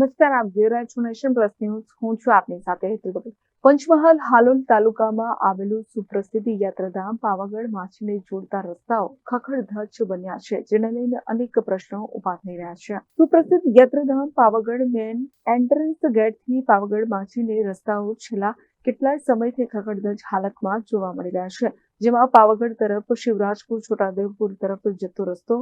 નમસ્કાર આપ જોઈ રહ્યા છો નેશન પ્લસ ન્યૂઝ. હું છું આપની સાથે હેતુ કપૂર પંચમહાલ, હાલોલ તાલુકામાં આવેલું સુપ્રસિદ્ધ યાત્રાધામ પાવાગઢ માછીને જોડતા રસ્તાઓ ખખડધજ બન્યા છે, જેને લઈને અનેક પ્રશ્નો ઊભા થઈ રહ્યા છે. સુપ્રસિદ્ધ યાત્રાધામ પાવાગઢ મેન એન્ટ્રન્સ ગેટથી પાવાગઢ માછીને રસ્તાઓ છેલ્લા કેટલાય સમયથી ખખડધજ હાલતમાં જોવા મળી રહ્યા છે, જેમાં પાવાગઢ તરફ શિવરાજપુર છોટાદેવપુર તરફ જતો રસ્તો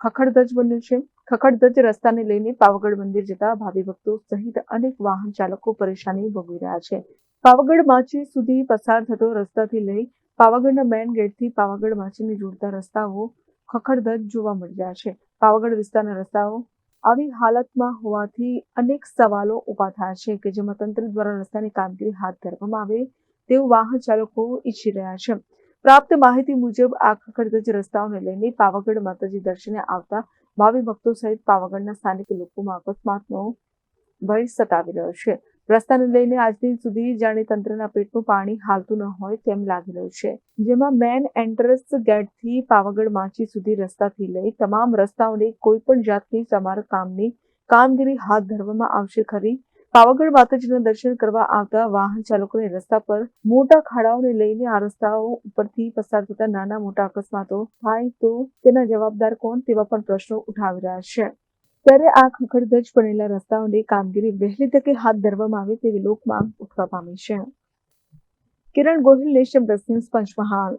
ખખડધજ બન્યું છે. ખખડધજ રસ્તાને લઈને પાવાગઢ મંદિર જતા ભાવિ ભક્તો સહિત અનેક વાહન ચાલકો પરેશાની ભોગવી રહ્યા છે. પાવાગઢ માછી સુધી પસાર થતો રસ્તાથી લઈ પાવાગઢના મેઇન ગેટથી પાવાગઢ માછીને જોડતા રસ્તાઓ ખખડધજ જોવા મળી રહ્યા છે. પાવાગઢ વિસ્તારના રસ્તાઓ આવી હાલતમાં હોવાથી અનેક સવાલો ઊભા થયા છે કે જેમાં તંત્ર દ્વારા રસ્તાની કામગીરી હાથ ધરવામાં આવે તેવું વાહન ચાલકો ઈચ્છી રહ્યા છે. પ્રાપ્ત માહિતી મુજબ આ ખખડધજ રસ્તાઓને લઈને પાવાગઢ માતાજી દર્શને આવતા ભાવિ ભક્તો સહિત પાવાગઢના સ્થાનિક લોકોમાં અકસ્માતનો ભય સતાવી રહ્યો છે. રસ્તાને લઈને આજ સુધી જાણે તંત્રના પેટનું પાણી હાલતું ન હોય તેમ લાગી રહ્યું છે. જેમાં મેન એન્ટ્રન્સ ગેટથી પાવાગઢ માછી સુધી રસ્તાથી લઈ તમામ રસ્તાઓને કોઈ પણ જાતની સમારકામની કામગીરી હાથ ધરવામાં આવશે ખરી પાવાગઢ માતાજીના દર્શન કરવા આવતા વાહન ચાલકોને રસ્તા પર મોટા ખાડાઓને લઈને આ રસ્તાઓ ઉપરથી પસાર થતા નાના મોટા અકસ્માતો થાય તો તેના જવાબદાર કોણ તેવા પણ પ્રશ્નો ઉઠાવી રહ્યા છે. ત્યારે આ ખખડધજ બનેલા રસ્તાઓની કામગીરી વહેલી તકે હાથ ધરવામાં આવે તેવી લોક માંગ ઉઠવા પામી છે. Kiran Gohil national plus news Panchmahal.